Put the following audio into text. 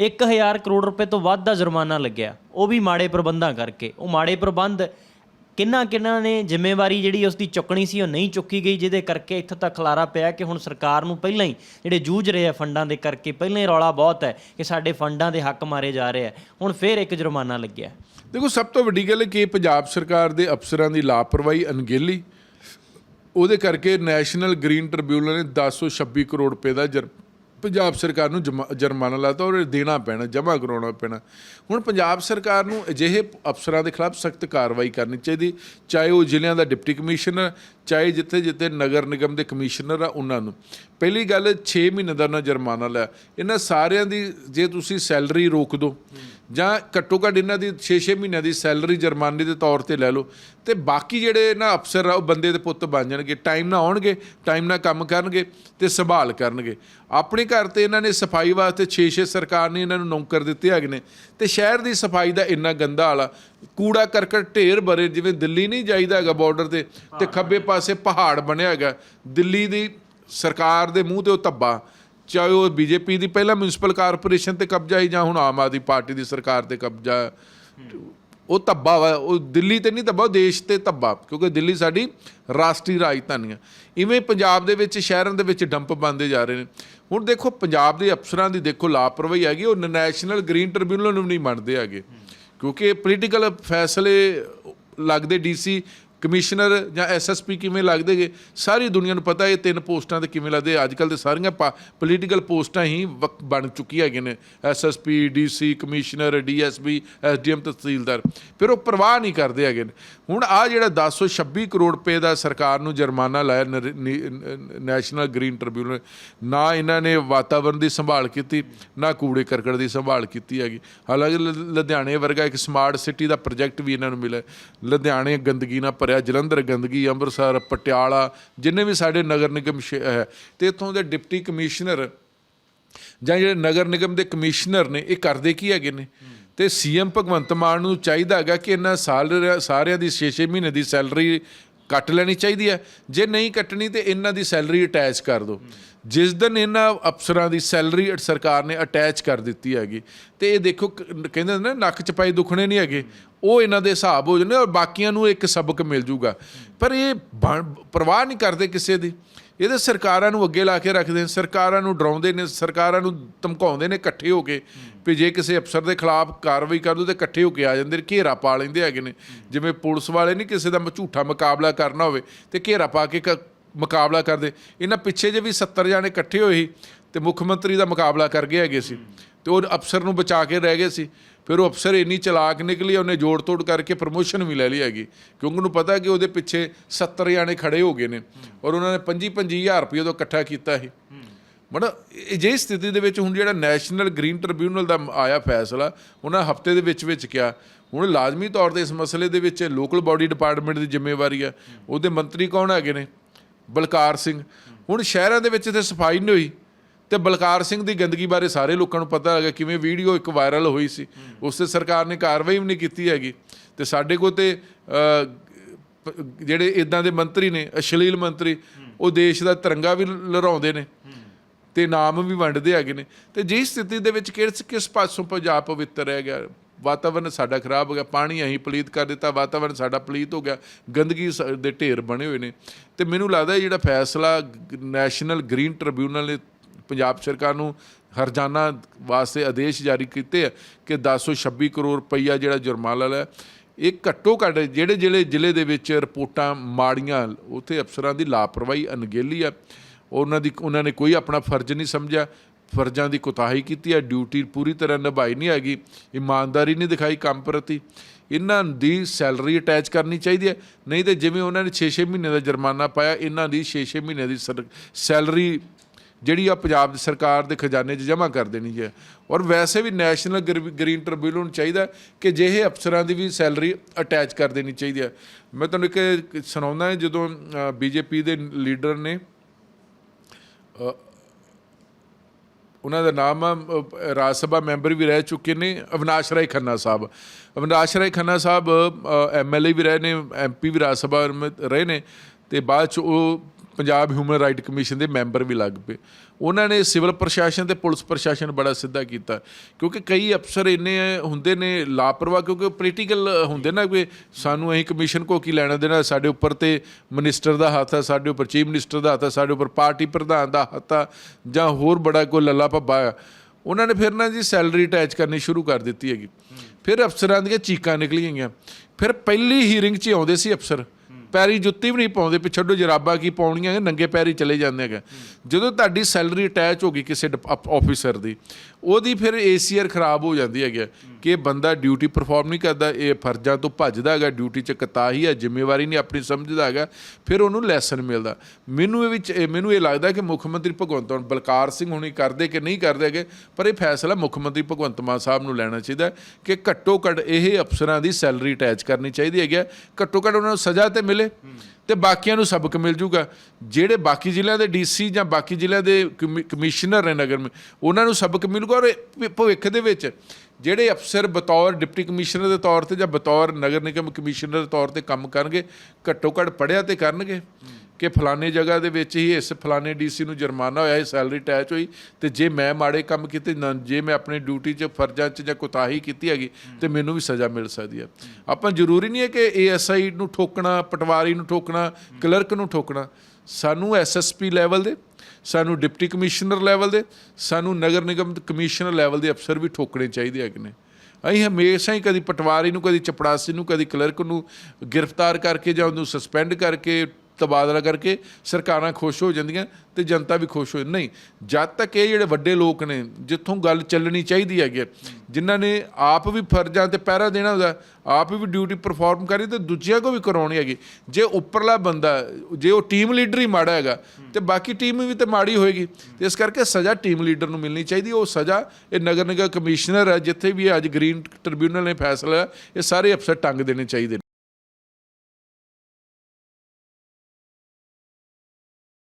1000 ਕਰੋੜ ਰੁਪਏ ਤੋਂ ਵੱਧ ਦਾ ਜੁਰਮਾਨਾ ਲੱਗਿਆ। ਉਹ ਵੀ ਮਾੜੇ ਪ੍ਰਬੰਧਾਂ ਕਰਕੇ। ਉਹ ਮਾੜੇ ਪ੍ਰਬੰਧ ਕਿੰਨਾ ਕਿੰਨਾ ਨੇ ਜ਼ਿੰਮੇਵਾਰੀ ਜਿਹੜੀ ਉਸ ਦੀ ਚੁੱਕਣੀ ਸੀ, ਉਹ ਨਹੀਂ ਚੁੱਕੀ ਗਈ, ਜਿਹਦੇ ਕਰਕੇ ਇੱਥੇ ਤੱਕ ਖਲਾਰਾ ਪਿਆ ਕਿ ਹੁਣ ਸਰਕਾਰ ਨੂੰ ਪਹਿਲਾਂ ਹੀ ਜਿਹੜੇ ਜੂਝ ਰਹੇ ਆ ਫੰਡਾਂ ਦੇ ਕਰਕੇ ਪਹਿਲਾਂ ਹੀ ਰੌਲਾ ਬਹੁਤ ਹੈ ਕਿ ਸਾਡੇ ਫੰਡਾਂ ਦੇ ਹੱਕ ਮਾਰੇ ਜਾ ਰਹੇ ਆ। ਹੁਣ ਫੇਰ ਇੱਕ ਜੁਰਮਾਨਾ ਲੱਗਿਆ। ਦੇਖੋ, ਸਭ ਤੋਂ ਵੱਡੀ ਗੱਲ ਹੈ ਕਿ ਪੰਜਾਬ ਸਰਕਾਰ ਦੇ ਅਫਸਰਾਂ ਦੀ ਲਾਪਰਵਾਹੀ ਅਣਗਹਿਲੀ, ਉਹਦੇ ਕਰਕੇ ਨੈਸ਼ਨਲ ਗ੍ਰੀਨ ਟ੍ਰਿਬਿਊਨਲ ਨੇ 1026 ਕਰੋੜ ਰੁਪਏ ਦਾ ਜਰ ਪੰਜਾਬ ਸਰਕਾਰ ਨੂੰ ਜਮਾ- ਜੁਰਮਾਨਾ ਲਾਤਾ ਔਰ ਦੇਣਾ ਪੈਣਾ, ਜਮ੍ਹਾਂ ਕਰਾਉਣਾ ਪੈਣਾ। ਹੁਣ ਪੰਜਾਬ ਸਰਕਾਰ ਨੂੰ ਅਜਿਹੇ ਅਫਸਰਾਂ ਦੇ ਖਿਲਾਫ ਸਖਤ ਕਾਰਵਾਈ ਕਰਨੀ ਚਾਹੀਦੀ, ਚਾਹੇ ਉਹ ਜ਼ਿਲ੍ਹਿਆਂ ਦਾ ਡਿਪਟੀ ਕਮਿਸ਼ਨਰ, ਚਾਹੇ ਜਿੱਥੇ ਜਿੱਥੇ ਨਗਰ ਨਿਗਮ ਦੇ ਕਮਿਸ਼ਨਰ ਆ ਉਹਨਾਂ ਨੂੰ। ਪਹਿਲੀ ਗੱਲ 6 ਮਹੀਨੇ ਦਾ ਉਹਨਾਂ ਜੁਰਮਾਨਾ ਲਿਆ ਇਹਨਾਂ ਸਾਰਿਆਂ ਦੀ, ਜੇ ਤੁਸੀਂ ਸੈਲਰੀ ਰੋਕ ਦਿਓ ਜਾਂ ਘੱਟੋ ਘੱਟ ਇਹਨਾਂ ਦੀ 6-6 ਮਹੀਨਿਆਂ ਦੀ ਸੈਲਰੀ ਜੁਰਮਾਨੇ ਦੇ ਤੌਰ ਤੇ ਲੈ ਲਓ। ਤੇ ਬਾਕੀ ਜਿਹੜੇ ਨਾ ਅਫਸਰ ਆ, ਉਹ ਬੰਦੇ ਦੇ ਪੁੱਤ ਬਣ ਜਾਣਗੇ। ਟਾਈਮ ਨਾਲ ਆਉਣਗੇ ਟਾਈਮ ਨਾਲ ਕੰਮ ਕਰਨਗੇ ਤੇ ਸੰਭਾਲ ਕਰਨਗੇ। ਆਪਣੇ ਘਰ ਤੇ ਇਹਨਾਂ ਨੇ ਸਫ਼ਾਈ ਵਾਸਤੇ 6-6 ਸਰਕਾਰ ਨੇ ਇਹਨਾਂ ਨੂੰ ਨੌਕਰ ਦਿੱਤੇ ਹੈਗੇ ਨੇ। ਤੇ ਸ਼ਹਿਰ ਦੀ ਸਫ਼ਾਈ ਦਾ ਇੰਨਾ ਗੰਦਾ ਹਾਲ ਆ। ਕੂੜਾ ਕਰਕਟ ਢੇਰ ਭਰੇ ਜਿਵੇਂ ਦਿੱਲੀ ਨਹੀਂ ਜਾਈਦਾ ਹੈਗਾ ਬਾਰਡਰ ਤੇ ਤੇ ਖੱਬੇ ਪਾਸੇ ਪਹਾੜ ਬਣਿਆ ਹੈਗਾ। ਦਿੱਲੀ ਦੀ ਸਰਕਾਰ ਦੇ ਮੂੰਹ ਤੇ ਉਹ ਧੱਬਾ। ਚਾਹੇ ਉਹ ਬੀਜੇਪੀ ਦੀ ਪਹਿਲਾਂ ਮਿਊਨਿਸਪਲ ਕਾਰਪੋਰੇਸ਼ਨ ਤੇ ਕਬਜ਼ਾ ਹੀ ਜਾਂ ਹੁਣ ਆਮ ਆਦਮੀ ਪਾਰਟੀ ਦੀ ਸਰਕਾਰ ਤੇ ਕਬਜ਼ਾ। ਉਹ ਧੱਬਾ ਵਾ, ਉਹ ਦਿੱਲੀ ਤੇ ਨਹੀਂ ਧੱਬਾ, ਉਹ ਦੇਸ਼ ਤੇ ਧੱਬਾ, ਕਿਉਂਕਿ ਦਿੱਲੀ ਸਾਡੀ ਰਾਸ਼ਟਰੀ ਰਾਜਧਾਨੀ ਆ। ਇਵੇਂ ਪੰਜਾਬ ਦੇ ਵਿੱਚ, ਸ਼ਹਿਰਾਂ ਦੇ ਵਿੱਚ ਡੰਪ ਬੰਦੇ ਜਾ ਰਹੇ ਨੇ। ਹੁਣ ਦੇਖੋ, ਪੰਜਾਬ ਦੇ ਅਫਸਰਾਂ ਦੀ ਦੇਖੋ ਲਾਪਰਵਾਹੀ ਹੈਗੀ, ਉਹ ਨੈਸ਼ਨਲ ਗ੍ਰੀਨ ਟ੍ਰਿਬਿਊਨਲ ਨੂੰ ਨਹੀਂ ਮੰਨਦੇ ਹੈਗੇ। ਕਿਉਂਕਿ ਪੋਲੀਟੀਕਲ ਫੈਸਲੇ ਲੱਗਦੇ ਡੀਸੀ ਕਮਿਸ਼ਨਰ ਜਾਂ ਐਸਐਸਪੀ ਕਿਵੇਂ ਲੱਗਦੇਗੇ ਸਾਰੀ ਦੁਨੀਆ ਨੂੰ ਪਤਾ ਇਹ ਤਿੰਨ ਪੋਸਟਾਂ ਤੇ ਕਿਵੇਂ ਲੱਗਦੇ ਅੱਜ ਕੱਲ ਤੇ ਸਾਰੀਆਂ ਪੋਲੀਟੀਕਲ ਪੋਸਟਾਂ ਹੀ ਵਕ- ਬਣ ਚੁੱਕੀ ਹੈਗੇ ਨੇ। SSP DC commissioner DSP SDM ਤਹਿਸੀਲਦਾਰ। ਫਿਰ ਉਹ ਪਰਵਾਹ ਨਹੀਂ ਕਰਦੇ ਹੈਗੇ ਨੇ। ਹੁਣ ਆ ਜਿਹੜਾ 1026 ਕਰੋੜ ਰੁਪਏ ਦਾ ਸਰਕਾਰ ਨੂੰ ਜੁਰਮਾਨਾ ਲਾਇਆ ਨਰ- ਨੀ- ਨੈਸ਼ਨਲ ਗ੍ਰੀਨ ਟ੍ਰਿਬਿਊਨਲ ਨਾ ਇਹਨਾਂ ਨੇ ਵਾਤਾਵਰਣ ਦੀ ਸੰਭਾਲ ਕੀਤੀ, ਨਾ ਕੂੜੇ ਕਰਕਟ ਦੀ ਸੰਭਾਲ ਕੀਤੀ ਹੈਗੀ। ਹਾਲਾਂਕਿ ਲ- ਲੁਧਿਆਣੇ ਵਰਗਾ ਇੱਕ ਸਮਾਰਟ ਸਿਟੀ ਦਾ ਪ੍ਰੋਜੈਕਟ ਵੀ ਇਹਨਾਂ ਨੂੰ ਮਿਲਿਆ। ਲੁਧਿਆਣੇ ਗੰਦਗੀ ਨਾਲ ਭਰਿਆ ਜਲੰਧਰ, ਗੰਦਗੀ, ਅੰਮ੍ਰਿਤਸਰ, ਪਟਿਆਲਾ, ਜਿੰਨੇ ਵੀ ਸਾਡੇ ਨਗਰ ਨਿਗਮ ਸ਼- ਹੈ ਤੇ ਇੱਥੋਂ ਦੇ ਡਿਪਟੀ ਕਮਿਸ਼ਨਰ ਜਾਂ ਜਿਹੜੇ ਨਗਰ ਨਿਗਮ ਦੇ ਕਮਿਸ਼ਨਰ ਨੇ, ਇਹ ਕਰਦੇ ਕੀ ਹੈਗੇ ਨੇ? ਤੇ ਸੀਐਮ ਭਗਵੰਤ ਮਾਨ ਨੂੰ ਚਾਹੀਦਾ ਹੈਗਾ ਕਿ ਇਹਨਾਂ ਸਾਲ ਸਾਰਿਆਂ ਦੀ 6-6 ਮਹੀਨੇ ਦੀ ਸੈਲਰੀ ਕੱਟ ਲੈਣੀ ਚਾਹੀਦੀ ਹੈ। ਜੇ ਨਹੀਂ ਕੱਟਣੀ ਤੇ ਇਹਨਾਂ ਦੀ ਸੈਲਰੀ ਅਟੈਚ ਕਰ ਦਿਓ। ਜਿਸ ਦਿਨ ਇਹਨਾਂ ਅਫਸਰਾਂ ਦੀ ਸੈਲਰੀ ਸਰਕਾਰ ਨੇ ਅਟੈਚ ਕਰ ਦਿੱਤੀ ਹੈਗੀ, ਤੇ ਇਹ ਦੇਖੋ ਕ- ਕਹਿੰਦੇ ਨੇ ਨਾ, ਨੱਕ ਚ ਪਾਈ ਦੁਖਣੇ ਨਹੀਂ ਹੈਗੇ। ਉਹ ਇਹਨਾਂ ਦੇ ਹਿਸਾਬ ਹੋ ਜਾਂਦੇ ਔਰ ਬਾਕੀਆਂ ਨੂੰ ਇੱਕ ਸਬਕ ਮਿਲ ਜੂਗਾ। ਪਰ ਇਹ ਬਣ- ਪਰਵਾਹ ਨਹੀਂ ਕਰਦੇ ਕਿਸੇ ਦੀ। ਇਹਦੇ ਸਰਕਾਰਾਂ ਨੂੰ ਅੱਗੇ ਲਾ ਕੇ ਰੱਖਦੇ ਨੇ, ਸਰਕਾਰਾਂ ਨੂੰ ਡਰਾਉਂਦੇ ਨੇ, ਸਰਕਾਰਾਂ ਨੂੰ ਧਮਕਾਉਂਦੇ ਨੇ ਇਕੱਠੇ ਹੋ ਕੇ ਵੀ ਜੇ ਕਿਸੇ ਅਫਸਰ ਦੇ ਖਿਲਾਫ ਕਾਰਵਾਈ ਕਰ ਦੋ ਤੇ ਇਕੱਠੇ ਹੋ ਕੇ ਆ ਜਾਂਦੇ ਨੇ, ਘੇਰਾ ਪਾ ਲੈਂਦੇ ਹੈਗੇ ਨੇ। ਜਿਵੇਂ ਪੁਲਿਸ ਵਾਲੇ ਨਹੀਂ ਕਿਸੇ ਦਾ ਝੂਠਾ ਮੁਕਾਬਲਾ ਕਰਨਾ ਹੋਵੇ ਤੇ ਘੇਰਾ ਪਾ ਕੇ ਕ- ਮੁਕਾਬਲਾ ਕਰਦੇ। ਇਹਨਾਂ ਪਿੱਛੇ ਜੇ ਵੀ 70 ਜਾਣੇ ਇਕੱਠੇ ਹੋਏ ਸੀ ਤੇ ਮੁੱਖ ਮੰਤਰੀ ਦਾ ਮੁਕਾਬਲਾ ਕਰ ਗਏ ਹੈਗੇ ਸੀ ਤੇ ਉਹ ਅਫਸਰ ਨੂੰ ਬਚਾ ਕੇ ਰਹਿ ਗਏ ਸੀ। ਫਿਰ ਉਹ ਅਫਸਰ ਇੰਨੀ ਚਲਾਕ ਨਿਕਲੀ, ਉਹਨੇ ਜੋੜ ਤੋੜ ਕਰਕੇ ਪ੍ਰਮੋਸ਼ਨ ਵੀ ਲੈ ਲਈ ਹੈਗੀ। ਕਿਉਂਕਿ ਉਹਨੂੰ ਪਤਾ ਕਿ ਉਹਦੇ ਪਿੱਛੇ 70 ਜਾਣੇ ਖੜੇ ਹੋ ਗਏ ਨੇ ਔਰ ਉਹਨਾਂ ਨੇ 25 25000 ਰੁਪਏ ਤੋਂ ਇਕੱਠਾ ਕੀਤਾ ਸੀ। ਮਤਲਬ ਅਜਿਹੀ ਸਥਿਤੀ ਦੇ ਵਿੱਚ ਹੁਣ ਜਿਹੜਾ ਨੈਸ਼ਨਲ ਗ੍ਰੀਨ ਟ੍ਰਿਬਿਊਨਲ ਦਾ ਆਇਆ ਫੈਸਲਾ, ਉਹਨਾਂ ਹਫ਼ਤੇ ਦੇ ਵਿੱਚ ਵਿੱਚ ਕਿਹਾ, ਹੁਣ ਲਾਜ਼ਮੀ ਤੌਰ ਤੇ ਇਸ ਮਸਲੇ ਦੇ ਵਿੱਚ ਲੋਕਲ ਬਾਡੀ ਡਿਪਾਰਟਮੈਂਟ ਦੀ ਜ਼ਿੰਮੇਵਾਰੀ ਆ। ਉਹਦੇ ਮੰਤਰੀ ਕੌਣ ਹੈਗੇ ਨੇ? ਬਲਕਾਰ ਸਿੰਘ। ਹੁਣ ਸ਼ਹਿਰਾਂ ਦੇ ਵਿੱਚ ਇੱਥੇ ਸਫ਼ਾਈ ਨਹੀਂ ਹੋਈ। ਤੇ ਬਲਕਾਰ ਸਿੰਘ ਦੀ ਗੰਦਗੀ ਬਾਰੇ ਸਾਰੇ ਲੋਕਾਂ ਨੂੰ ਪਤਾ ਹੈਗਾ ਕਿਵੇਂ ਵੀਡੀਓ ਇੱਕ ਵਾਇਰਲ ਹੋਈ ਸੀ। ਉਸ ਤੇ ਸਰਕਾਰ ਨੇ ਕਾਰਵਾਈ ਵੀ ਨਹੀਂ ਕੀਤੀ ਹੈਗੀ। ਤੇ ਸਾਡੇ ਕੋਲ ਤੇ ਜਿਹੜੇ ਇਦਾਂ ਦੇ ਮੰਤਰੀ ਨੇ ਅਸ਼ਲੀਲ ਮੰਤਰੀ ਉਹ ਦੇਸ਼ ਦਾ ਤਿਰੰਗਾ ਵੀ ਲਹਿਰਾਉਂਦੇ ਨੇ। ਤੇ ਨਾਮ ਵੀ ਵੰਡਦੇ ਹੈਗੇ ਨੇ। ਤੇ ਜਿਸ ਸਥਿਤੀ ਦੇ ਵਿੱਚ ਕਿਸ ਕਿਸ ਪਾਸੋਂ ਪੰਜਾਬ ਪਵਿੱਤਰ ਰਹਿ ਗਿਆ? ਵਾਤਾਵਰਨ ਸਾਡਾ ਖਰਾਬ ਹੋ ਗਿਆ ਪਾਣੀ ਅਸੀਂ ਪਲੀਤ ਕਰ ਦਿੱਤਾ ਵਾਤਾਵਰਨ ਸਾਡਾ ਪਲੀਤ ਹੋ ਗਿਆ ਗੰਦਗੀ ਦੇ ਢੇਰ ਬਣੇ ਹੋਏ ਨੇ। ਤੇ ਮੈਨੂੰ ਲੱਗਦਾ ਜਿਹੜਾ ਫੈਸਲਾ ਨੈਸ਼ਨਲ ਗ੍ਰੀਨ ਟ੍ਰਿਬਿਊਨਲ ਨੇ ਪੰਜਾਬ ਸਰਕਾਰ ਨੂੰ ਹਰਜਾਨਾ ਵਾਸਤੇ ਆਦੇਸ਼ ਜਾਰੀ ਕੀਤੇ ਆ ਕਿ 1026 ਕਰੋੜ ਰੁਪਈਆ ਜਿਹੜਾ ਜੁਰਮਾਨਾ ਲਿਆ ਇਹ ਘੱਟੋ ਘੱਟ ਜਿਹੜੇ ਜਿਹੜੇ ਜ਼ਿਲ੍ਹੇ ਦੇ ਵਿੱਚ ਰਿਪੋਰਟਾਂ ਮਾੜੀਆਂ, ਉੱਥੇ ਅਫਸਰਾਂ ਦੀ ਲਾਪਰਵਾਹੀ ਅਣਗਹਿਲੀ ਆ। ਉਹਨਾਂ ਦੀ, ਉਹਨਾਂ ਨੇ ਕੋਈ ਆਪਣਾ ਫਰਜ਼ ਨਹੀਂ ਸਮਝਿਆ। ਫਰਜ਼ਾਂ ਦੀ ਕੁਤਾਹੀ ਕੀਤੀ ਹੈ ਡਿਊਟੀ ਪੂਰੀ ਤਰ੍ਹਾਂ ਨਿਭਾਈ ਨਹੀਂ ਹੈਗੀ। ਇਮਾਨਦਾਰੀ ਨਹੀਂ ਦਿਖਾਈ ਕੰਮ ਪ੍ਰਤੀ। ਇਹਨਾਂ ਦੀ ਸੈਲਰੀ ਅਟੈਚ ਕਰਨੀ ਚਾਹੀਦੀ ਹੈ। ਨਹੀਂ ਤੇ ਜਿਵੇਂ ਉਹਨਾਂ ਨੇ 6-6 ਮਹੀਨੇ ਦਾ ਜੁਰਮਾਨਾ ਪਾਇਆ, ਇਹਨਾਂ ਦੀ 6-6 ਮਹੀਨੇ ਦੀ ਸਰ- ਸੈਲਰੀ ਜਿਹੜੀ ਆ ਪੰਜਾਬ ਦੀ ਸਰਕਾਰ ਦੇ ਖਜ਼ਾਨੇ 'ਚ ਜਮ੍ਹਾਂ ਕਰ ਦੇਣੀ ਹੈ। ਔਰ ਵੈਸੇ ਵੀ ਨੈਸ਼ਨਲ ਗਰ- ਗ੍ਰੀਨ ਟ੍ਰਿਬਿਊਨਲ ਚਾਹੀਦਾ ਕਿ ਜਿਹੇ ਅਫਸਰਾਂ ਦੀ ਵੀ ਸੈਲਰੀ ਅਟੈਚ ਕਰ ਦੇਣੀ ਚਾਹੀਦੀ ਹੈ। ਮੈਂ ਤੁਹਾਨੂੰ ਇੱਕ ਸੁਣਾਉਂਦਾ ਜਦੋਂ ਬੀਜੇਪੀ ਦੇ ਲੀਡਰ ਨੇ ਉਹਨਾਂ ਦਾ ਨਾਮ ਰਾਜ ਸਭਾ ਮੈਂਬਰ ਵੀ ਰਹਿ ਚੁੱਕੇ ਨੇ, ਅਵਿਨਾਸ਼ ਰਾਏ ਖੰਨਾ ਸਾਹਿਬ। ਅਵਿਨਾਸ਼ ਰਾਏ ਖੰਨਾ ਸਾਹਿਬ ਐਮਐਲਏ ਵੀ ਰਹੇ ਨੇ ਐਮਪੀ ਵੀ ਰਾਜ ਸਭਾ ਰਹੇ ਨੇ, ਤੇ ਬਾਅਦ ਚ ਉਹ ਪੰਜਾਬ ਹਿਊਮਨ ਰਾਈਟ ਕਮਿਸ਼ਨ ਦੇ ਮੈਂਬਰ ਵੀ ਲੱਗ ਪਏ। ਉਹਨਾਂ ਨੇ ਸਿਵਲ ਪ੍ਰਸ਼ਾਸਨ ਤੇ ਪੁਲਿਸ ਪ੍ਰਸ਼ਾਸਨ ਬੜਾ ਸਿੱਧਾ ਕੀਤਾ। ਕਿਉਂਕਿ ਕਈ ਅਫਸਰ ਇੰਨੇ ਹੁੰਦੇ ਨੇ ਲਾਪਰਵਾਹ, ਕਿਉਂਕਿ ਪੋਲੀਟੀਕਲ ਹੁੰਦੇ ਨਾ ਕਿ ਸਾਨੂੰ ਅਸੀਂ ਕਮਿਸ਼ਨ ਕੋ ਕੀ ਲੈਣਾ ਦੇਣਾ, ਸਾਡੇ ਉੱਪਰ ਤੇ ਮਿਨਿਸਟਰ ਦਾ ਹੱਥ ਆ, ਸਾਡੇ ਉੱਪਰ ਚੀਫ ਮਿਨਿਸਟਰ ਦਾ ਹੱਥ ਆ, ਸਾਡੇ ਉੱਪਰ ਪਾਰਟੀ ਪ੍ਰਧਾਨ ਦਾ ਹੱਥ ਆ, ਜਾਂ ਹੋਰ ਬੜਾ ਕੋਈ ਲੱਲਾ ਭੱਬਾ ਆ। ਉਹਨਾਂ ਨੇ ਫਿਰ ਨਾ ਜੀ ਸੈਲਰੀ ਅਟੈਚ ਕਰਨੀ ਸ਼ੁਰੂ ਕਰ ਦਿੱਤੀ ਹੈਗੀ। ਫਿਰ ਅਫਸਰਾਂ ਦੀਆਂ ਚੀਕਾਂ ਨਿਕਲੀਆਂ ਗਈਆਂ। ਫਿਰ ਪਹਿਲੀ ਹੀਰਿੰਗ 'ਚ ਹੀ ਆਉਂਦੇ ਸੀ ਅਫਸਰ। ਪੈਰੀ ਜੁੱਤੀ ਵੀ ਨਹੀਂ ਪਾਉਂਦੇ ਵੀ ਛੱਡੋ ਜਰਾਬਾ ਕੀ ਪਾਉਣੀਆਂ ਹੈ, ਨੰਗੇ ਪੈਰੀ ਚਲੇ ਜਾਂਦੇ ਹੈਗੇ। ਜਦੋਂ ਤੁਹਾਡੀ ਸੈਲਰੀ ਅਟੈਚ ਹੋ ਗਈ ਕਿਸੇ ਆਫੀਸਰ ਦੀ ਉਹਦੀ ਫਿਰ ਏਸੀਆਰ ਖਰਾਬ ਹੋ ਜਾਂਦੀ ਹੈਗੀ ਕਿ ਬੰਦਾ ਡਿਊਟੀ ਪਰਫਾਰਮ ਨਹੀਂ ਕਰਦਾ, ਇਹ ਫਰਜ਼ਾਂ ਤੋਂ ਭੱਜਦਾ ਹੈਗਾ, ਡਿਊਟੀ 'ਚ ਕਤਾਹੀ ਹੈ ਜ਼ਿੰਮੇਵਾਰੀ ਨਹੀਂ ਆਪਣੀ ਸਮਝਦਾ ਹੈਗਾ, ਫਿਰ ਉਹਨੂੰ ਲੈਸਨ ਮਿਲਦਾ ਮੈਨੂੰ ਇਹ ਵਿੱਚ, ਇਹ- ਮੈਨੂੰ ਇਹ ਲੱਗਦਾ ਕਿ ਮੁੱਖ ਮੰਤਰੀ ਭਗਵੰਤ ਮਾਨ, ਬਲਕਾਰ ਸਿੰਘ ਹੁਣੀ ਕਰਦੇ ਕਿ ਨਹੀਂ ਕਰਦੇ ਹੈਗੇ, ਪਰ ਇਹ ਫੈਸਲਾ ਮੁੱਖ ਮੰਤਰੀ ਭਗਵੰਤ ਮਾਨ ਸਾਹਿਬ ਨੂੰ ਲੈਣਾ ਚਾਹੀਦਾ ਕਿ ਘੱਟੋ ਘੱਟ ਇਹ ਅਫਸਰਾਂ ਦੀ ਸੈਲਰੀ ਅਟੈਚ ਕਰਨੀ ਚਾਹੀਦੀ ਹੈਗੀ ਹੈ। ਘੱਟੋ ਘੱਟ ਉਹਨਾਂ ਨੂੰ ਸਜ਼ਾ ਤੇ ਮਿਲੇ ਤੇ ਬਾਕੀਆਂ ਨੂੰ ਸਬਕ ਮਿਲ ਜੂਗਾ ਜਿਹੜੇ ਬਾਕੀ ਜ਼ਿਲ੍ਹਿਆਂ ਦੇ ਡੀਸੀ ਜਾਂ ਬਾਕੀ ਜ਼ਿਲ੍ਹਿਆਂ ਦੇ ਕਮਿ- ਕਮਿਸ਼ਨਰ ਨੇ ਨਗਰ ਮ- ਉਹਨਾਂ ਨੂੰ ਸਬਕ ਮਿਲੂਗਾ ਔਰ ਇਹ ਭਵਿੱਖ ਦੇ ਵਿੱਚ ਜਿਹੜੇ ਅਫਸਰ ਬਤੌਰ ਡਿਪਟੀ ਕਮਿਸ਼ਨਰ ਦੇ ਤੌਰ ਤੇ ਜਾਂ ਬਤੌਰ ਨਗਰ ਨਿਗਮ ਕਮਿਸ਼ਨਰ ਦੇ ਤੌਰ ਤੇ ਕੰਮ ਕਰਨਗੇ, ਘੱਟੋ ਘੱਟ ਪੜਿਆ ਤੇ ਕਰਨਗੇ ਕਿ ਫਲਾਣੇ ਜਗ੍ਹਾ ਦੇ ਵਿੱਚ ਹੀ ਇਸ ਫਲਾਣੇ ਡੀਸੀ ਨੂੰ ਜੁਰਮਾਨਾ ਹੋਇਆ, ਇਹ ਸੈਲਰੀ ਅਟੈਚ ਹੋਈ ਤੇ ਜੇ ਮੈਂ ਮਾੜੇ ਕੰਮ ਕੀਤੇ, ਨਾ- ਜੇ ਮੈਂ ਆਪਣੀ ਡਿਊਟੀ 'ਚ, ਫਰਜ਼ਾਂ 'ਚ ਜਾਂ ਕੁਤਾਹੀ ਕੀਤੀ ਹੈਗੀ ਤੇ ਮੈਨੂੰ ਵੀ ਸਜ਼ਾ ਮਿਲ ਸਕਦੀ ਹੈ। ਆਪਾਂ ਜ਼ਰੂਰੀ ਨਹੀਂ ਹੈ ਕਿ ਏਐਸਆਈ ਨੂੰ ਠੋਕਣਾ, ਪਟਵਾਰੀ ਨੂੰ ਠੋਕਣਾ, ਕਲਰਕ ਨੂੰ ਠੋਕਣਾ। ਸਾਨੂੰ ਐਸਐਸਪੀ ਲੈਵਲ ਦੇ ਸਾਨੂੰ ਡਿਪਟੀ ਕਮਿਸ਼ਨਰ ਲੈਵਲ ਦੇ, ਸਾਨੂੰ ਨਗਰ ਨਿਗਮ ਕਮਿਸ਼ਨਰ ਲੈਵਲ ਦੇ ਅਫਸਰ ਵੀ ਠੋਕਣੇ ਚਾਹੀਦੇ ਹੈਗੇ ਨੇ। ਅਸੀਂ ਹਮੇਸ਼ਾ ਹੀ ਕਦੀ ਪਟਵਾਰੀ ਨੂੰ, ਕਦੀ ਚਪੜਾਸੀ ਨੂੰ, ਕਦੀ ਕਲਰਕ ਨੂੰ ਗ੍ਰਿਫਤਾਰ ਕਰਕੇ ਜਾਂ ਉਹਨੂੰ ਸਸਪੈਂਡ ਕਰਕੇ ਤਬਾਦਲਾ ਕਰਕੇ ਸਰਕਾਰਾਂ ਖੁਸ਼ ਹੋ ਜਾਂਦੀਆਂ ਤੇ ਜਨਤਾ ਵੀ ਖੁਸ਼ ਹੋ ਜਾਂਦੀ ਨਹੀਂ ਜਦ ਤੱਕ ਇਹ ਜਿਹੜੇ ਵੱਡੇ ਲੋਕ ਨੇ ਜਿੱਥੋਂ ਗੱਲ ਚੱਲਣੀ ਚਾਹੀਦੀ ਹੈਗੀ ਹੈ, ਜਿਨ੍ਹਾਂ ਨੇ ਆਪ ਵੀ ਫਰਜ਼ਾਂ ਤੇ ਪਹਿਰਾ ਦੇਣਾ ਹੁੰਦਾ ਆਪ ਵੀ ਡਿਊਟੀ ਪਰਫਾਰਮ ਕਰੀ ਤੇ ਦੂਜਿਆਂ ਕੋ ਵੀ ਕਰਾਉਣੀ ਹੈਗੀ। ਜੇ ਉੱਪਰਲਾ ਬੰਦਾ ਜੇ ਉਹ ਟੀਮ ਲੀਡਰ ਹੀ ਮਾੜਾ ਹੈਗਾ ਤੇ ਬਾਕੀ ਟੀਮ ਵੀ ਤੇ ਮਾੜੀ ਹੋਏਗੀ ਤੇ ਇਸ ਕਰਕੇ ਸਜ਼ਾ ਟੀਮ ਲੀਡਰ ਨੂੰ ਮਿਲਣੀ ਚਾਹੀਦੀ। ਉਹ ਸਜ਼ਾ ਇਹ ਨਗਰ ਨਿਗਮ ਕਮਿਸ਼ਨਰ ਹੈ ਜਿੱਥੇ ਵੀ ਇਹ ਅੱਜ ਗ੍ਰੀਨ ਟ੍ਰਿਬਿਊਨਲ ਨੇ ਫੈਸਲਾ ਇਹ ਸਾਰੇ ਅਫਸਰ ਟੰਗ ਦੇਣੇ ਚਾਹੀਦੇ ਨੇ।